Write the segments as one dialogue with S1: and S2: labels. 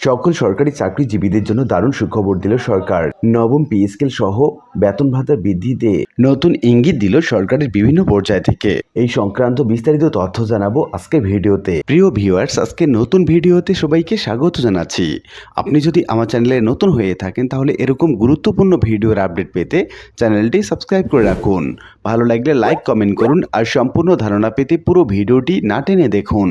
S1: সকল সরকারি চাকরিজীবীদের জন্য দারুণ সুখবর দিল সরকার। নবম পে স্কেল সহ বেতন ভাতা বৃদ্ধিতে নতুন ইঙ্গিত দিল সরকারের বিভিন্ন পর্যায় থেকে। এই সংক্রান্ত বিস্তারিত তথ্য জানাব আজকের ভিডিওতে। প্রিয় ভিউয়ার্স, আজকে নতুন ভিডিওতে সবাইকে স্বাগত জানাচ্ছি। আপনি যদি আমার চ্যানেলে নতুন হয়ে থাকেন, তাহলে এরকম গুরুত্বপূর্ণ ভিডিওর আপডেট পেতে চ্যানেলটি সাবস্ক্রাইব করে রাখুন। ভালো লাগলে লাইক, কমেন্ট করুন আর সম্পূর্ণ ধারণা পেতে পুরো ভিডিওটি না টেনে দেখুন।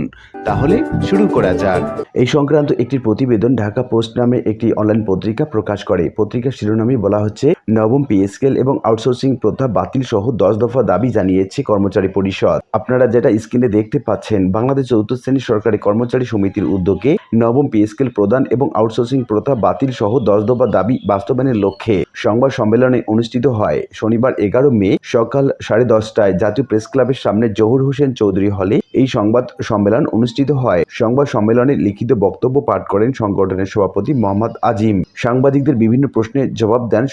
S1: তাহলে শুরু করা যাক। এই সংক্রান্ত একটি প্রতিবেদন ঢাকা পোস্ট নামে একটি অনলাইন পত্রিকা প্রকাশ করে। পত্রিকার শিরোনামে বলা হচ্ছে নবম পে স্কেল এবং আউটসোর্সিং প্রথা বাতিল সহ দশ দফা দাবি জানিয়েছে কর্মচারী পরিষদ। আপনারা যেটা স্ক্রিনে দেখতে পাচ্ছেন, বাংলাদেশ চতুর্থ শ্রেণির সরকারি কর্মচারী সমিতির উদ্যোগে নবম পে স্কেল প্রদান এবং আউটসোর্সিং প্রথা বাতিল সহ দশ দফা দাবি বাস্তবায়নের লক্ষ্যে সংবাদ সম্মেলনে অনুষ্ঠিত হয়। শনিবার এগারো মে সকাল সাড়ে দশটায় জাতীয় প্রেস ক্লাবের সামনে জহুর হোসেন চৌধুরী হলে এই সংবাদ সম্মেলন অনুষ্ঠিত হয়। সংবাদ সম্মেলনে লিখিত বক্তব্য পাঠ করেন সংগঠনের সভাপতি মোহাম্মদ আজিম। সাংবাদিকদের বিভিন্ন প্রশ্নের জবাব দেন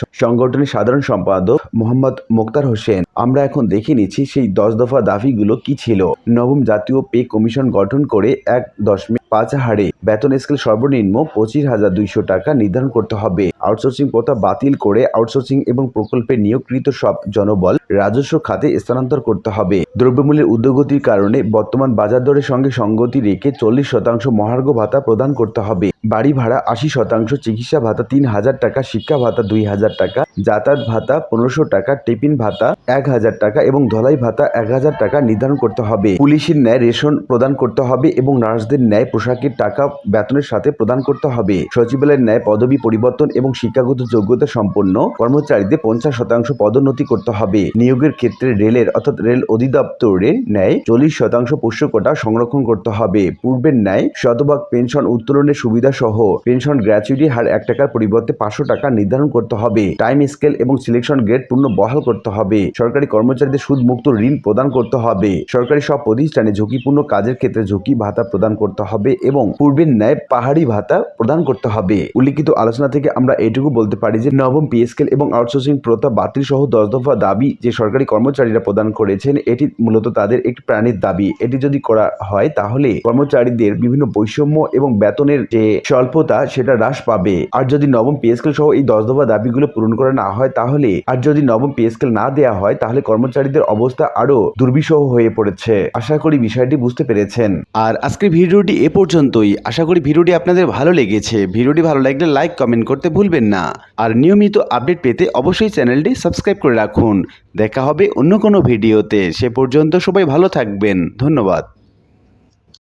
S1: সংগঠনের সাধারণ সম্পাদক মোহাম্মদ মোক্তার হোসেন। আমরা এখন দেখে নিচ্ছি সেই দশ দফা দাবিগুলো কি ছিল। নবম জাতীয় পে কমিশন গঠন করে এক দশমিক পাঁচ হারে বেতন স্কেল সর্বনিম্ন পঁচিশ হাজার দুইশো টাকা নির্ধারণ করতে হবে। আউটসোর্সিং প্রথা বাতিল করে আউটসোর্সিং এবং প্রকল্পে নিয়োগকৃত সব জনবল রাজস্ব খাতে স্থানান্তর করতে হবে। দ্রব্যমূল্যের ঊর্ধ্বগতির কারণে বর্তমান বাজার দরের সঙ্গে সঙ্গতি রেখে চল্লিশ শতাংশ মহার্ঘ ভাতা প্রদান করতে হবে। বাড়ি ভাড়া আশি শতাংশ, চিকিৎসা ভাতা তিন হাজার টাকা, শিক্ষা ভাতা দুই হাজার টাকা, যাতায়াত ভাতা পনেরোশো টাকা, টিফিন ভাতা এক হাজার টাকা এবং ধলাই ভাতা এক হাজার টাকা নির্ধারণ করতে হবে। পুলিশের ন্যায় রেশন প্রদান করতে হবে এবং নার্সদের ন্যায় পোশাকের টাকা বেতনের সাথে প্রদান করতে হবে। সচিবালয়ের ন্যায় পদবি পরিবর্তন এবং শিক্ষাগত যোগ্যতা সম্পন্ন কর্মচারীদের পঞ্চাশ শতাংশ পদোন্নতি করতে হবে। নিয়োগের ক্ষেত্রে রেলের অর্থাৎ রেল অধিদপ্তরের ন্যায় চল্লিশ শতাংশ পোষ্য কোটা সংরক্ষণ করতে হবে। পূর্বের ন্যায় শতভাগ পেনশন উত্তোলনের সুবিধা সহ পেনশন গ্র্যাচুইটি হার এক টাকার পরিবর্তে পাঁচশো টাকা নির্ধারণ করতে হবে। টাইম স্কেল এবং সিলেকশন গ্রেড পূর্ণ বহাল করতে হবে। সরকারি কর্মচারীদের সুদ মুক্ত ঋণ প্রদান করতে হবে। সরকারি সব প্রতিষ্ঠানে ঝুঁকিপূর্ণ কাজের ক্ষেত্রে ঝুঁকি ভাতা প্রদান করতে হবে এবং পূর্বের ন্যায় পাহাড়ি ভাতা প্রদান করতে হবে। উল্লিখিত আলোচনা থেকে আমরা এটুকু বলতে পারি যে, নবম পে স্কেল এবং আউটসোর্সিং প্রথা বাতিল সহ দশ দফা দাবি যে সরকারি কর্মচারীরা প্রদান করেছেন, এটি মূলত তাদের একটি প্রাণীর দাবি। এটি যদি করা হয়, তাহলে কর্মচারীদের বিভিন্ন বৈষম্য এবং বেতনের যে স্বল্পতা সেটা হ্রাস পাবে। আর যদি নবম পে স্কেল সহ এই দশ দফা দাবিগুলো পূরণ করা না হয় তাহলে, আর যদি নবম পে স্কেল না দেওয়া হয় তাহলে কর্মচারীদের অবস্থা আরও দুর্বিষহ হয়ে পড়েছে। আশা করি বিষয়টি বুঝতে পেরেছেন। আর আজকের ভিডিওটি এ পর্যন্তই। আশা করি ভিডিওটি আপনাদের ভালো লেগেছে। ভিডিওটি ভালো লাগলে লাইক, কমেন্ট করতে ভুলবেন না। আর নিয়মিত আপডেট পেতে অবশ্যই চ্যানেলটি সাবস্ক্রাইব করে রাখুন। দেখা হবে অন্য কোনো ভিডিওতে। সে পর্যন্ত সবাই ভালো থাকবেন। ধন্যবাদ।